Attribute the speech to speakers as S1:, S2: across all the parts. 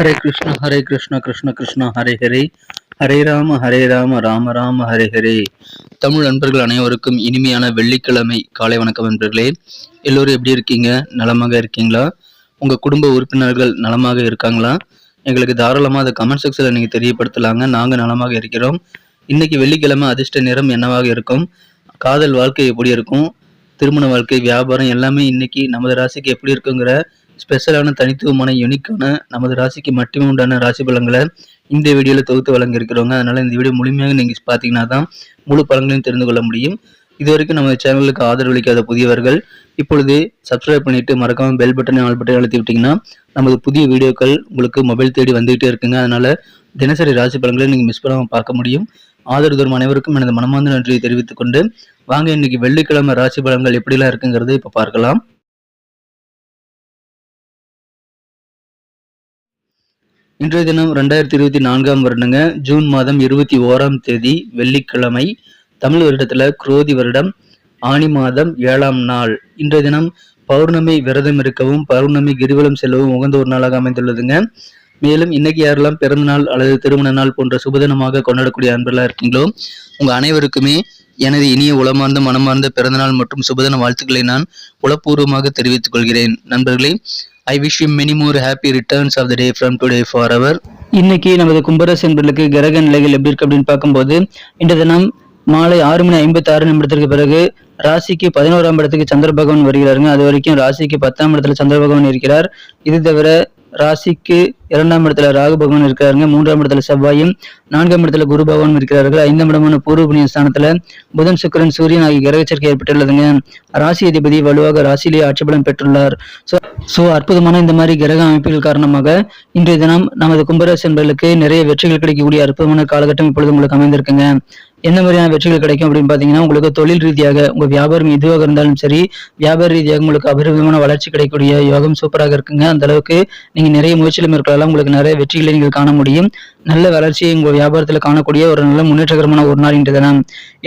S1: ஹரே கிருஷ்ண ஹரே கிருஷ்ண கிருஷ்ண கிருஷ்ண ஹரே ஹரே ஹரே ராம ஹரே ராம ராம ராம ஹரே ஹரே தமிழ் நண்பர்கள் அனைவருக்கும் இனிமையான வெள்ளிக்கிழமை காலை வணக்கம் நண்பர்களே. எல்லோரும் எப்படி இருக்கீங்க? நலமாக இருக்கீங்களா? உங்கள் குடும்ப உறுப்பினர்கள் நலமாக இருக்காங்களா? எங்களுக்கு தாராளமாக அதை கமெண்ட் செக்ஷனில் நீங்கள் தெரியப்படுத்தலாங்க. நாங்கள் நலமாக இருக்கிறோம். இன்னைக்கு வெள்ளிக்கிழமை அதிர்ஷ்ட நிறம் என்னவாக இருக்கும்? காதல் வாழ்க்கை எப்படி இருக்கும்? திருமண வாழ்க்கை வியாபாரம் எல்லாமே இன்னைக்கு நமது ராசிக்கு எப்படி இருக்குங்கிற ஸ்பெஷலான தனித்துவமான யூனிக்கான நமது ராசிக்கு மட்டுமே உண்டான ராசி பலங்களை இந்த வீடியோவில் தொகுத்து வழங்கியிருக்கிறோங்க. அதனால் இந்த வீடியோ முழுமையாக நீங்கள் பார்த்தீங்கன்னா தான் முழு பலன்களையும் தெரிந்து கொள்ள முடியும். இது வரைக்கும் நம்ம சேனலுக்கு ஆதரவளிக்காத புதியவர்கள் இப்பொழுது சப்ஸ்கிரைப் பண்ணிவிட்டு மறக்காமல் பெல் பட்டனை ஆல் பட்டனை அழுத்தி விட்டிங்கன்னா நமது புதிய வீடியோக்கள் உங்களுக்கு மொபைல் தேடி வந்துகிட்டே இருக்குங்க. அதனால் தினசரி ராசி பலன்களை நீங்கள் மிஸ் பண்ணாமல் பார்க்க முடியும். ஆதரவு தரும் அனைவருக்கும் எனது மனமார்ந்த நன்றியை தெரிவித்துக் கொண்டு வாங்க இன்னைக்கு வெள்ளிக்கிழமை ராசி பலன்கள் எப்படிலாம் இருக்குங்கிறத இப்போ பார்க்கலாம். இன்றைய தினம் ரெண்டாயிரத்தி இருபத்தி நான்காம் வருடங்க ஜூன் மாதம் இருபத்தி ஓராம் தேதி வெள்ளிக்கிழமை தமிழ் வருடத்துல குரோதி வருடம் ஆனி மாதம் ஏழாம் நாள். இன்றைய தினம் பௌர்ணமி விரதம் இருக்கவும் பௌர்ணமி கிரிவலம் செல்லவும் உகந்த ஒரு நாளாக அமைந்துள்ளதுங்க. மேலும் இன்னைக்கு யாரெல்லாம் பிறந்த நாள் அல்லது திருமண நாள் போன்ற சுபதினமாக கொண்டாடக்கூடிய அன்பர்களாக இருக்கீங்களோ உங்க அனைவருக்குமே எனது இனிய உளமார்ந்த மனமார்ந்த பிறந்தநாள் மற்றும் சுபதின வாழ்த்துக்களை நான் உளப்பூர்வமாக தெரிவித்துக் கொள்கிறேன். நண்பர்களே I wish you many more happy returns of the day from today for our இன்னைக்கு நமது கும்பராசி என்பர்களுக்கு கிரக நிலைகள் எப்படி இருக்கு அப்படின்னு பார்க்கும்போது இந்த தினம் மாலை ஆறு மணி ஐம்பத்தி ஆறு நிமிடத்திற்கு பிறகு ராசிக்கு பதினோராம் இடத்துக்கு சந்திர பகவான் வருகிறாருங்க. அது வரைக்கும் ராசிக்கு பத்தாம் இடத்துல சந்திர பகவான் இருக்கிறார். இது தவிர ராசிக்கு இரண்டாம் இடத்துல ராகு பகவான் இருக்கிறாருங்க. மூன்றாம் இடத்துல செவ்வாயும் நான்காம் இடத்துல குரு பகவானும் இருக்கிறார்கள். ஐந்தாம் இடமான பூர்வ புண்ணிய ஸ்தானத்துல புதன் சுக்கிரன் சூரியன் ஆகிய கிரகச்சரிக்கை ஏற்பட்டுள்ளதுங்க. ராசி அதிபதி வலுவாக ராசியிலேயே ஆட்சிபலம் பெற்றுள்ளார். ஸோ அற்புதமான இந்த மாதிரி கிரக அமைப்புகள் காரணமாக இன்றைய தினம் நமது கும்பராசி என்பர்களுக்கு நிறைய வெற்றிகள் கிடைக்கக்கூடிய அற்புதமான காலகட்டம் இப்பொழுது உங்களுக்கு அமைந்திருக்குங்க. என்ன மாதிரியான வெற்றிகள் கிடைக்கும் அப்படின்னு பாத்தீங்கன்னா உங்களுக்கு தொழில் ரீதியாக உங்க வியாபாரம் எதுவாக இருந்தாலும் சரி வியாபார ரீதியாக உங்களுக்கு அபரிவிதமான வளர்ச்சி கிடைக்கக்கூடிய யோகம் சூப்பராக இருக்குங்க. அந்த அளவுக்கு நீங்க நிறைய முயற்சியில் மேற்கொள்ளலாம் உங்களுக்கு நிறைய வெற்றிகளை நீங்கள் காண முடியும். நல்ல வளர்ச்சியை உங்கள் வியாபாரத்தில் காணக்கூடிய ஒரு நல்ல முன்னேற்றகரமான ஒரு நாள் இன்று தினம்.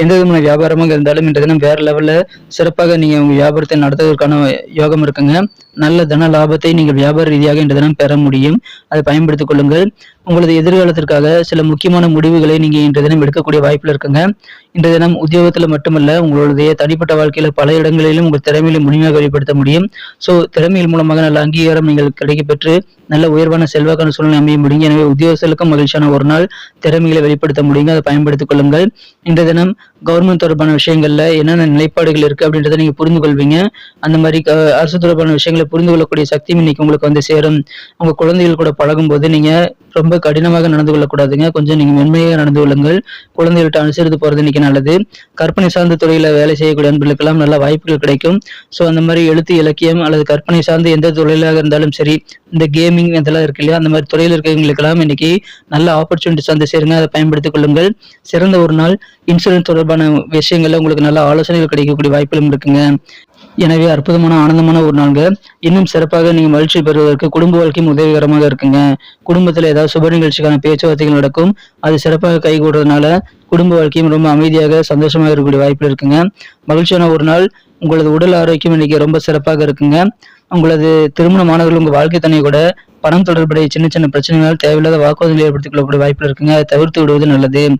S1: எந்த விதமான வியாபாரமாக இருந்தாலும் இன்று தினம் வேற லெவல்ல சிறப்பாக நீங்க உங்கள் வியாபாரத்தை நடத்துவதற்கான யோகம் இருக்குங்க. நல்ல தன லாபத்தை நீங்கள் வியாபார ரீதியாக இன்று தினம் பெற முடியும். அதை பயன்படுத்திக் கொள்ளுங்கள். உங்களது எதிர்காலத்திற்காக சில முக்கியமான முடிவுகளை நீங்க இன்று தினம் எடுக்கக்கூடிய வாய்ப்புல இருக்குங்க. இன்றைய தினம் உத்தியோகத்துல மட்டுமல்ல உங்களுடைய தனிப்பட்ட வாழ்க்கையில பல இடங்களிலும் உங்கள் திறமையில முழுமையாக வெளிப்படுத்த முடியும். சோ திறமையின் மூலமாக நல்ல அங்கீகாரம் நீங்கள் கிடைக்கப்பெற்று நல்ல உயர்வான செல்வாக்கான சூழ்நிலை அமைய முடியும். எனவே உத்தியோகத்திற்கும் மகிழ்ச்சியான ஒரு நாள். திறமைகளை வெளிப்படுத்த முடியுங்க. அதை பயன்படுத்திக் கொள்ளுங்கள். இன்றைய தினம் கவர்மெண்ட் தொடர்பான விஷயங்கள்ல என்னென்ன நிலைப்பாடுகள் இருக்கு அப்படின்றத நீங்க புரிந்து கொள்வீங்க. அந்த மாதிரி அரசு தொடர்பான விஷயங்களை புரிந்து கொள்ளக்கூடிய சக்தியும் இன்னைக்கு உங்களுக்கு வந்து சேரும். உங்க குழந்தைகள் கூட பழகும் போது நீங்க ரொம்ப கடினமாக நடந்து கொள்ளக்கூடாதுங்க. கொஞ்சம் நீங்க மென்மையாக நடந்து கொள்ளுங்கள். குழந்தைகள்கிட்ட அனுசரித்து போறது இன்னைக்கு நல்லது. கற்பனை சார்ந்த துறையில வேலை செய்யக்கூடிய அன்பர்களுக்கெல்லாம் நல்ல வாய்ப்புகள் கிடைக்கும். ஸோ அந்த மாதிரி எழுத்து இலக்கியம் அல்லது கற்பனை சார்ந்த எந்த தொழிலாக இருந்தாலும் சரி இந்த கேமிங் இதெல்லாம் இருக்கு இல்லையா அந்த மாதிரி துறையில் இருக்கிறவங்களுக்கெல்லாம் இன்னைக்கு நல்ல ஆப்பர்ச்சுனிட்டிஸ் வந்து சேருங்க. அதை பயன்படுத்திக் கொள்ளுங்கள். சிறந்த ஒரு நாள் இன்சூரன்ஸ் தொடர்பான விஷயங்கள்ல உங்களுக்கு நல்ல ஆலோசனைகள் கிடைக்கக்கூடிய வாய்ப்புகளும் இருக்குங்க. எனவே அற்புதமான ஆனந்தமான ஒரு நாள்ங்க. இன்னும் சிறப்பாக நீங்க மகிழ்ச்சி பெறுவதற்கு குடும்ப வாழ்க்கையும் உதவிகரமாக இருக்குங்க. குடும்பத்துல ஏதாவது சுப நிகழ்ச்சிக்கான பேச்சுவார்த்தைகள் நடக்கும். அது சிறப்பாக கைகூடுறதுனால குடும்ப வாழ்க்கையும் ரொம்ப அமைதியாக சந்தோஷமாக இருக்கக்கூடிய வாய்ப்பு இருக்குங்க. மகிழ்ச்சியான ஒரு நாள். உங்களது உடல் ஆரோக்கியம் இன்னைக்கு ரொம்ப சிறப்பாக இருக்குங்க. உங்களது திருமணமானவர்கள் உங்க வாழ்க்கை தன்னை கூட பணம் தொடர்புடைய சின்ன சின்ன பிரச்சனைகளால் தேவையில்லாத வாக்குவாதங்களை ஏற்படுத்திக் கொள்ளக்கூடிய வாய்ப்பு இருக்குங்க. அதை தவிர்த்து விடுவது நல்லது.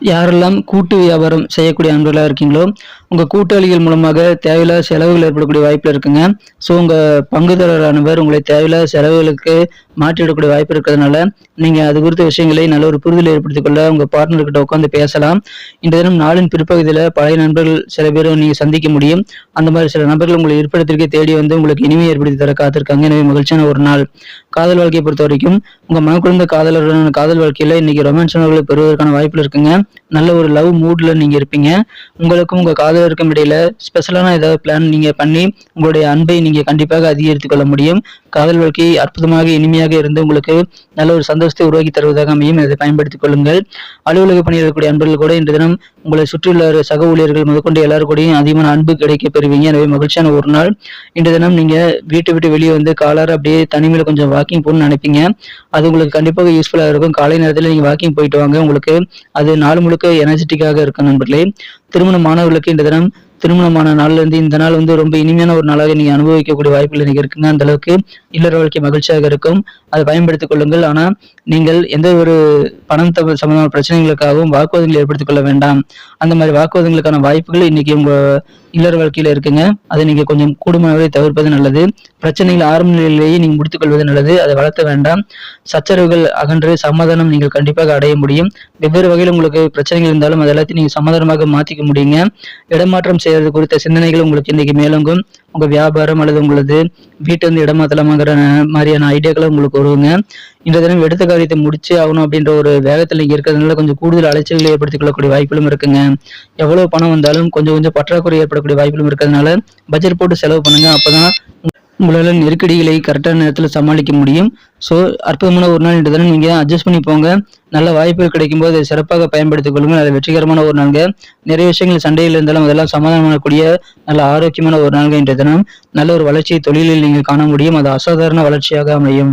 S1: யாரெல்லாம் கூட்டு வியாபாரம் செய்யக்கூடிய அன்பர்களாக இருக்கீங்களோ உங்கள் கூட்டாளிகள் மூலமாக தேவையில்லாத செலவுகள் ஏற்படக்கூடிய வாய்ப்பு இருக்குங்க. ஸோ உங்கள் பங்குதாரரானவர் உங்களை தேவையில்லாத செலவுகளுக்கு மாற்றிவிடக்கூடிய வாய்ப்பு இருக்கிறதுனால நீங்கள் அது குறித்த விஷயங்களை நல்ல ஒரு புரிதல் ஏற்படுத்திக் கொள்ள உங்கள் பார்ட்னர்கிட்ட உட்காந்து பேசலாம். இந்த தினம் நாளின் பிற்பகுதியில் பழைய நண்பர்கள் சில பேரும் நீங்கள் சந்திக்க முடியும். அந்த மாதிரி சில நபர்கள் உங்களை இருப்பிடத்திற்கே தேடி வந்து உங்களுக்கு இனிமை ஏற்படுத்தி தர காத்திருக்காங்க. எனவே மகிழ்ச்சியான ஒரு நாள். காதல் வாழ்க்கையை பொறுத்த வரைக்கும் உங்கள் மனக்குழந்த காதலருடனான காதல் வாழ்க்கையில் இன்னைக்கு ரொமான்ஸ் உணர்வுகளை பெறுவதற்கான வாய்ப்புகள் இருக்குங்க. நல்ல ஒரு லவ் மூட்ல நீங்க இருப்பீங்க. உங்களுக்கும் உங்க காதலருக்கும் இடையில ஸ்பெஷலான ஏதாவது பிளான் நீங்க பண்ணி உங்களுடைய அன்பை நீங்க கண்டிப்பாக அதிகரித்துக் கொள்ள முடியும். காதல் வாழ்க்கை அற்புதமாக இனிமையாக இருந்து உங்களுக்கு நல்ல ஒரு சந்தோஷத்தை உருவாக்கி தருவதாக அமையும். இதை பயன்படுத்திக் கொள்ளுங்கள். அலுவலக பணியாளர்களுடைய அன்பர்கள் கூட இன்று தினம் உங்களை சுற்றியுள்ள சக ஊழியர்கள் முதற்கொண்டு எல்லாரும் கூடயும் அதிகமான அன்பு கிடைக்க பெறுவீங்க. எனவே மகிழ்ச்சியான ஒரு நாள். இன்று தினம் நீங்க வீட்டை விட்டு வெளியே வந்து காலார அப்படியே தனிமையில கொஞ்சம் வாக்கிங் போகணும்னு நினைப்பீங்க. அது உங்களுக்கு கண்டிப்பாக யூஸ்ஃபுல்லாக இருக்கும். காலை நேரத்தில் நீங்க வாக்கிங் போயிட்டு வாங்க. உங்களுக்கு அது நாள் முழுக்க எனர்ஜெட்டிக்காக இருக்கும் நண்பர்களே. திருமண மாணவர்களுக்கு இன்று தினம் திருமணமான நாள்ல இருந்து இந்த நாள் வந்து ரொம்ப இனிமையான ஒரு நாளாக நீங்க அனுபவிக்கக்கூடிய வாய்ப்புகள் நீங்கள் இருக்குங்க. அந்த அளவுக்கு இல்லற வாழ்க்கை மகிழ்ச்சியாக இருக்கும். அதை பயன்படுத்திக் கொள்ளுங்கள். ஆனா நீங்கள் எந்த ஒரு பணம் தவிர சம்பந்தமான பிரச்சனைகளுக்காகவும் வாக்குவாதங்கள் ஏற்படுத்திக் கொள்ள வேண்டாம். அந்த மாதிரி வாக்குவாதங்களுக்கான வாய்ப்புகள் இன்னைக்கு உங்க இல்லற வாழ்க்கையில இருக்குங்க. அதை நீங்க கொஞ்சம் கூடுமானவரை தவிர்ப்பது நல்லது. பிரச்சனைகள் ஆரம்ப நிலையிலேயே நீங்க முடித்துக் கொள்வது நல்லது. அதை வளர்த்த வேண்டாம். சச்சரவுகள் அகன்று சமாதானம் நீங்கள் கண்டிப்பாக அடைய முடியும். வெவ்வேறு வகையில் உங்களுக்கு பிரச்சனைகள் இருந்தாலும் அது எல்லாத்தையும் நீங்க சமாதானமாக மாத்திக்க முடியுங்க. இடமாற்றம் செய்யறது குறித்த சிந்தனைகள் உங்களுக்கு இன்னைக்கு மேலோங்கும். உங்க வியாபாரம் அல்லது உங்களது வீட்டு வந்து இடமாத்தலாமாங்கிற மாதிரியான ஐடியாக்களை உங்களுக்கு வருவாங்க இந்த தினம் எடுத்த காரியத்தை முடிச்சு ஆகணும் அப்படின்ற ஒரு வேகத்தில் நீங்க இருக்கிறதுனால கொஞ்சம் கூடுதல் அலைச்சல்களை ஏற்படுத்திக் கொள்ளக்கூடிய வாய்ப்புகளும் இருக்குங்க. எவ்வளவு பணம் வந்தாலும் கொஞ்சம் கொஞ்சம் பற்றாக்குறை ஏற்படக்கூடிய வாய்ப்புகளும் இருக்கிறதுனால பட்ஜெட் போட்டு செலவு பண்ணுங்க. அப்பதான் உங்களால் நெருக்கடிகளை கரெக்டான நேரத்தில் சமாளிக்க முடியும். ஸோ அற்புதமான ஒரு நாள் இன்று தினம். நீங்கள் அட்ஜஸ்ட் பண்ணி போங்க. நல்ல வாய்ப்புகள் கிடைக்கும்போது அதை சிறப்பாக பயன்படுத்திக் கொள்ளுங்கள். அது வெற்றிகரமான ஒரு நாள்ங்க. நிறைய விஷயங்கள் சண்டையில் இருந்தாலும் அதெல்லாம் சமாதானமாகக்கூடிய நல்ல ஆரோக்கியமான ஒரு நாள்ங்க இன்றைய தினம். நல்ல ஒரு வளர்ச்சியை தொழிலில் நீங்கள் காண முடியும். அது அசாதாரண வளர்ச்சியாக அமையும்.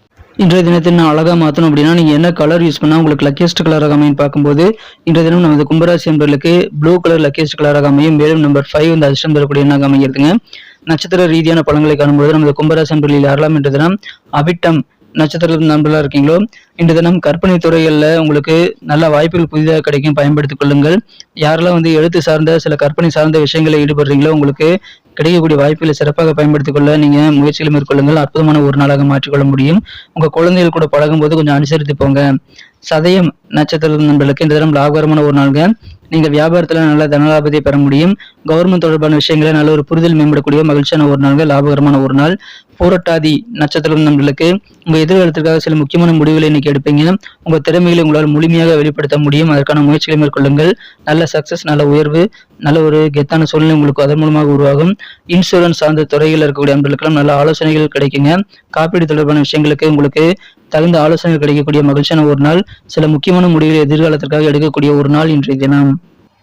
S1: இன்றைய தினத்தை நான் அழகாக மாற்றணும் அப்படின்னா நீங்கள் என்ன கலர் யூஸ் பண்ணால் உங்களுக்கு லக்கியஸ்ட் கலராக அமையும் பார்க்கும்போது இன்றைய தினம் நமது கும்பராசி என்பவர்களுக்கு ப்ளூ கலர் லக்கியஸ்ட் கலராக அமையும் மேலும் நம்பர் ஃபைவ் வந்து அதிர்ஷ்டம் தரக்கூடிய எண்ணாக அமைகிறதுங்க. நட்சத்திர ரீதியான பழங்களை காணும்போது நமது கும்பராசி என்பவர்களில் யாரெல்லாம் இன்றைய தினம் அவிட்டம் நட்சத்திர நண்பர்களாக இருக்கீங்களோ இன்று தினம் கற்பனை துறைகளில் உங்களுக்கு நல்ல வாய்ப்புகள் புதிதாக கிடைக்கும் பயன்படுத்திக் கொள்ளுங்கள். யாரெல்லாம் வந்து எழுத்து சார்ந்த சில கற்பனை சார்ந்த விஷயங்களை ஈடுபடுறீங்களோ உங்களுக்கு கிடைக்கக்கூடிய வாய்ப்புகளை சிறப்பாக பயன்படுத்திக் கொள்ள நீங்க முயற்சிகளை மேற்கொள்ளுங்கள். அற்புதமான ஒரு நாளாக மாற்றிக்கொள்ள முடியும். உங்க குழந்தைகள் கூட பழகும் போது கொஞ்சம் அனுசரித்து போங்க. சதயம் நட்சத்திர நண்பர்களுக்கு இந்த தினம் லாபகரமான ஒரு நாள்ங்க. நீங்க வியாபாரத்துல நல்ல தனலாபத்தை பெற முடியும். கவர்மெண்ட் தொடர்பான விஷயங்களை நல்ல ஒரு புரிதல் மேம்படக்கூடிய மகிழ்ச்சியான ஒரு நாள் லாபகரமான ஒரு நாள். போராட்டாதி நட்சத்திரம் நம்மளுக்கு உங்க எதிர்காலத்திற்காக சில முக்கியமான முடிவுகளை இன்னைக்கு எடுப்பீங்க. உங்க திறமைகளை உங்களால் முழுமையாக வெளிப்படுத்த முடியும். அதற்கான முயற்சிகளை மேற்கொள்ளுங்கள். நல்ல சக்சஸ் நல்ல உயர்வு நல்ல ஒரு கெத்தான சூழ்நிலை உங்களுக்கு அதன் மூலமாக உருவாகும். இன்சூரன்ஸ் சார்ந்த துறையில் இருக்கக்கூடிய அன்பர்களுக்கெல்லாம் நல்ல ஆலோசனைகள் கிடைக்குங்க. காப்பீடு தொடர்பான விஷயங்களுக்கு உங்களுக்கு தகுந்த ஆலோசனைகள் கிடைக்கக்கூடிய மகிழ்ச்சியான ஒரு நாள். சில முக்கியமான முடிவுகளை எதிர்காலத்திற்காக எடுக்கக்கூடிய ஒரு நாள் இன்றைய தினம்.